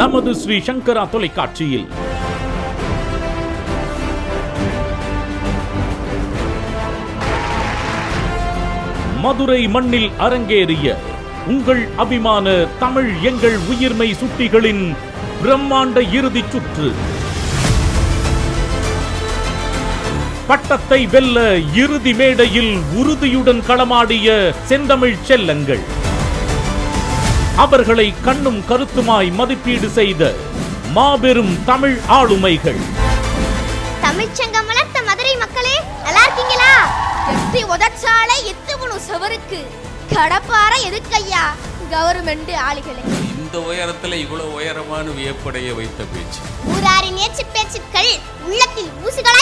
நமது ஸ்ரீ சங்கரா தொலைக்காட்சியில். மதுரை மண்ணில் அரங்கேறிய உங்கள் அபிமான தமிழ் எங்கள் உயிர்மை சுட்டிகளின் பிரம்மாண்ட இறுதிச் சுற்று. பட்டத்தை வெல்ல இறுதி மேடையில் உறுதியுடன் களமாடிய செந்தமிழ் செல்லங்கள். அவர்களை கண்ணும் கருத்துமாய் மதிப்பீடு செய்த மாபெரும் தமிழ் ஆளுமைகள். தமிழ்ச்சங்கம் வளர்த்த மதுரை மக்களே நல்லா இருக்கீங்களா? எட்டி உதச்சாலை எத்துவனு செவருக்கு. கடப்பார எதுக்கையா? கவர்மெண்ட் ஆளுகளே. இந்த உயரத்துல இவ்வளவு உயரமான வியப்படைய வைத்த பேச்சு. ஊராரின் ஏச்சு பேச்சுக்கள் உள்ளத்தில் ஊசுகளாய்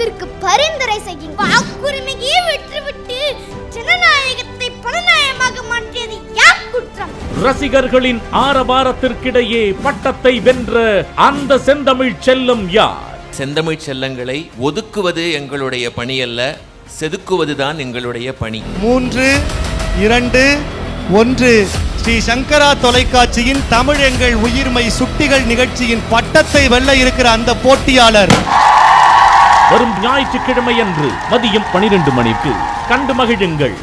விருதிற்கு பரிந்துரை செய்யும். வாக்குரிமையே விட்டுவிட்டு ஜனநாயகத்தை பலநாயகமாக மாற்றியது யார் குற்றம்? ரசிகர்களின் ஆரவாரத்திற்கிடையே பட்டத்தை வென்ற அந்த செந்தமிழ் செல்லம் யார்? செந்தமிழ் செல்லங்களை ஒதுக்குவது எங்களுடைய பணி அல்ல செதுக்குவதுதான் எங்களுடைய பணி. மூன்று இரண்டு ஒன்று. ஸ்ரீ சங்கரா தொலைக்காட்சியின் தமிழ் எங்கள் உயிர்மை சுட்டிகள் நிகழ்ச்சியின் பட்டத்தை வெல்ல இருக்கிற அந்த போட்டியாளர். வரும் ஞாயிற்றுக்கிழமை அன்று மதியம் பனிரெண்டு மணிக்கு கண்டு மகிழுங்கள்.